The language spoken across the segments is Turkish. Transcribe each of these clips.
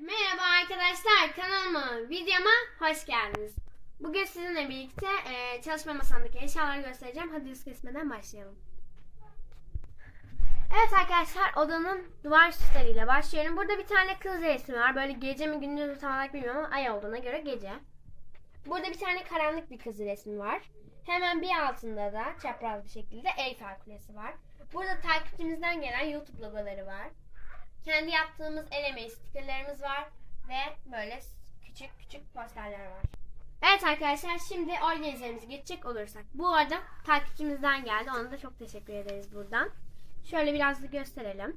Merhaba arkadaşlar kanalıma, videoma hoş geldiniz. Bugün sizinle birlikte e, çalışma masamdaki eşyaları göstereceğim. Hadi yüz kesmeden başlayalım. Evet arkadaşlar odanın duvar süsleriyle başlıyorum. Burada bir tane kız resmi var. Böyle gece mi gündüz mü tam olarak bilmiyorum ama ay olduğuna göre gece. Burada bir tane karanlık bir kız resmi var. Hemen bir altında da çapraz bir şekilde Eyfel Kulesi var. Burada takipçimizden gelen YouTube logoları var. Kendi yaptığımız el emeği stikerlerimiz var ve böyle küçük küçük posterler var. Evet arkadaşlar şimdi organizemize geçecek olursak. Bu arada takipçimizden geldi. Ona da çok teşekkür ederiz buradan. Şöyle biraz da gösterelim.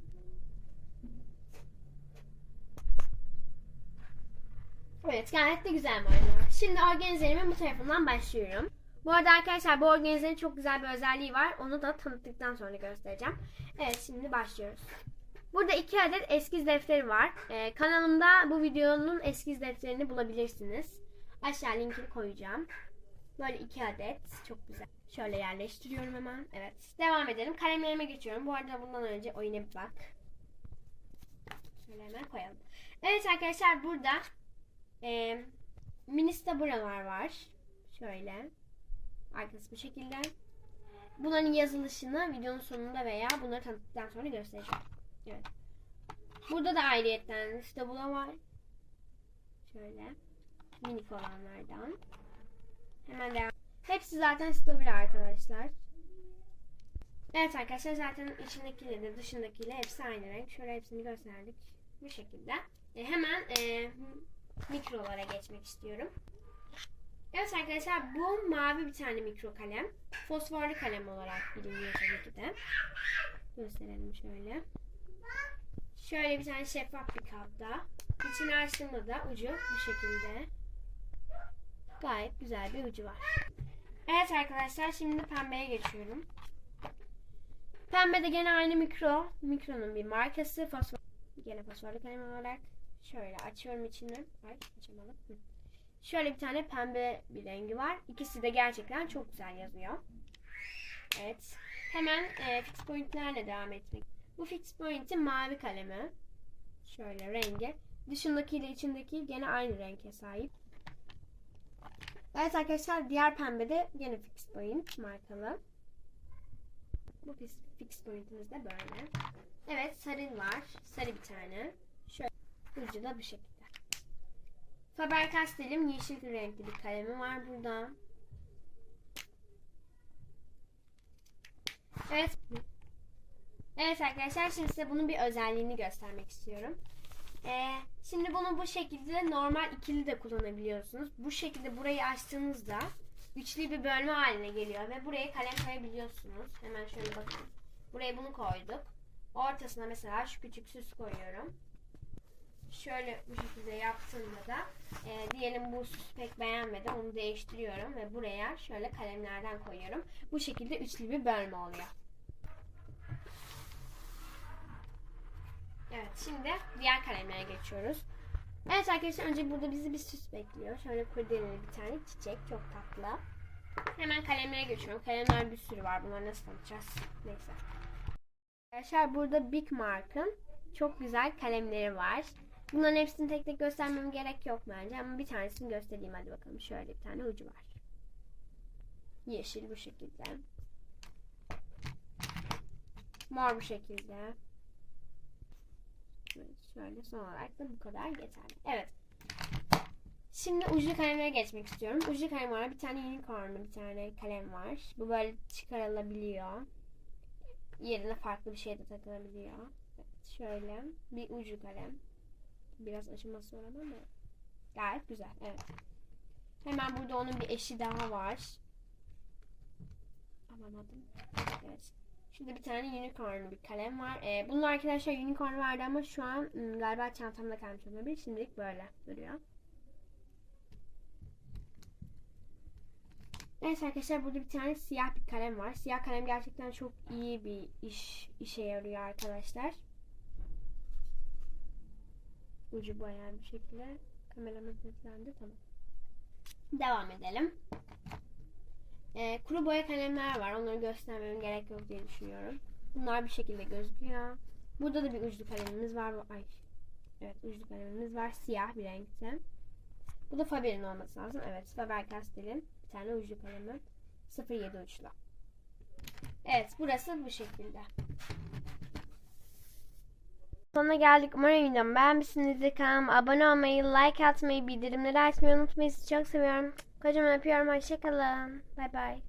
Evet gayet de güzel malzemeler. Şimdi organizerimin bu tarafından başlıyorum. Bu arada arkadaşlar bu organizerin çok güzel bir özelliği var. Onu da tanıttıktan sonra göstereceğim. Evet şimdi başlıyoruz. Burada iki adet eskiz defteri var. Ee, kanalımda bu videonun eskiz defterini bulabilirsiniz. Aşağı linkini koyacağım. Böyle iki adet. Çok güzel. Şöyle yerleştiriyorum hemen. Evet. Devam edelim. Kalemlerime geçiyorum. Bu arada bundan önce oyuna bir bak. Şöyle hemen koyalım. Evet arkadaşlar burada e, mini staburalar var. Şöyle. Arkası bu şekilde. Bunların yazılışını videonun sonunda veya bunları tanıttıktan sonra göstereceğim. Evet. Burada da ayrıyetten stabula var. Şöyle. Minik olanlardan. Hemen devam. Hepsi zaten stabila arkadaşlar. Evet arkadaşlar zaten içindekiyle de dışındakiyle hepsi aynı renk. Şöyle hepsini gösterdik. Bu şekilde. E, hemen e, mikrolara geçmek istiyorum. Evet arkadaşlar bu mavi bir tane mikro kalem. Fosforlu kalem olarak biliniyor tabii ki de. Gösterelim şöyle. Şöyle bir tane şeffaf bir kapta. İçini açtığımda da ucu bu şekilde. Gayet güzel bir ucu var. Evet arkadaşlar şimdi pembeye geçiyorum. Pembe de gene aynı mikro. Mikronun bir markası. Fosfor, gene fosforlu kalem olarak. Şöyle açıyorum içini. Ay açamadım. Hı. Şöyle bir tane pembe bir rengi var. İkisi de gerçekten çok güzel yazıyor. Evet. Hemen e, fix pointlerle devam etmek. Bu fix point'in mavi kalemi. Şöyle rengi. Dışındaki ile içindeki gene aynı renge sahip. Evet arkadaşlar diğer pembe de gene fix point markalı. Bu fix, fix pointimiz de böyle. Evet sarı var. Sarı bir tane. Şöyle ucu da bu şekilde. Faber-Castell'in yeşil renkli bir kalemi var burada. Evet. Evet arkadaşlar şimdi size bunun bir özelliğini göstermek istiyorum. Ee, şimdi bunu bu şekilde normal ikili de kullanabiliyorsunuz. Bu şekilde burayı açtığınızda üçlü bir bölme haline geliyor ve buraya kalem koyabiliyorsunuz. Hemen şöyle bakın. Buraya bunu koyduk. Ortasına mesela şu küçük süs koyuyorum. Şöyle bu şekilde yaptığımda da e, diyelim bu süs pek beğenmedim onu değiştiriyorum ve buraya şöyle kalemlerden koyuyorum. Bu şekilde üçlü bir bölme oluyor. Evet şimdi diğer kalemlere geçiyoruz. Evet arkadaşlar önce burada bizi bir süs bekliyor. Şöyle kurdeleli bir tane çiçek çok tatlı. Hemen kalemlere geçiyorum. Kalemler bir sürü var. Bunları nasıl tanıtacağız? Neyse. Arkadaşlar burada Big Mark'ın çok güzel kalemleri var. Bunların hepsini tek tek göstermem gerek yok bence ama bir tanesini göstereyim hadi bakalım. Şöyle bir tane ucu var. Yeşil bu şekilde. Mor bu şekilde. Şöyle son olarak da bu kadar yeterli. Evet. Şimdi uçlu kalemlere geçmek istiyorum. Uçlu kalem var. Bir tane unicornlu bir tane kalem var. Bu böyle çıkarılabiliyor. Yerine farklı bir şey de takılabiliyor. Evet, şöyle bir ucu kalem. Biraz aşaması var ama gayet güzel. Evet. Hemen burada onun bir eşi daha var. Alamadım. Evet. Şurada bir tane unicorn bir kalem var. Ee, bunun arkadaşlar unicorn vardı ama şu an ım, galiba çantamda kalmış olabilir. Şimdilik böyle duruyor. Evet arkadaşlar burada bir tane siyah bir kalem var. Siyah kalem gerçekten çok iyi bir iş işe yarıyor arkadaşlar. Ucu bayağı bir şekilde kameramız netlendi. Tamam. Devam edelim. Ee, kuru boya kalemler var. Onları göstermem gerek yok diye düşünüyorum. Bunlar bir şekilde gözüküyor. Burada da bir uçlu kalemimiz var. Ay. Evet uçlu kalemimiz var. Siyah bir renkte. Bu da Faber'in olması lazım. Evet Faber-Castell'in bir tane uçlu kalemi. 07 uçlu. Evet burası bu şekilde. Sonuna geldik. Umarım videomu beğenmişsinizdir. Kanalıma abone olmayı, like atmayı, bildirimleri açmayı unutmayın. Sizi çok seviyorum. Kocaman öpüyorum. Hoşçakalın. Bay bay.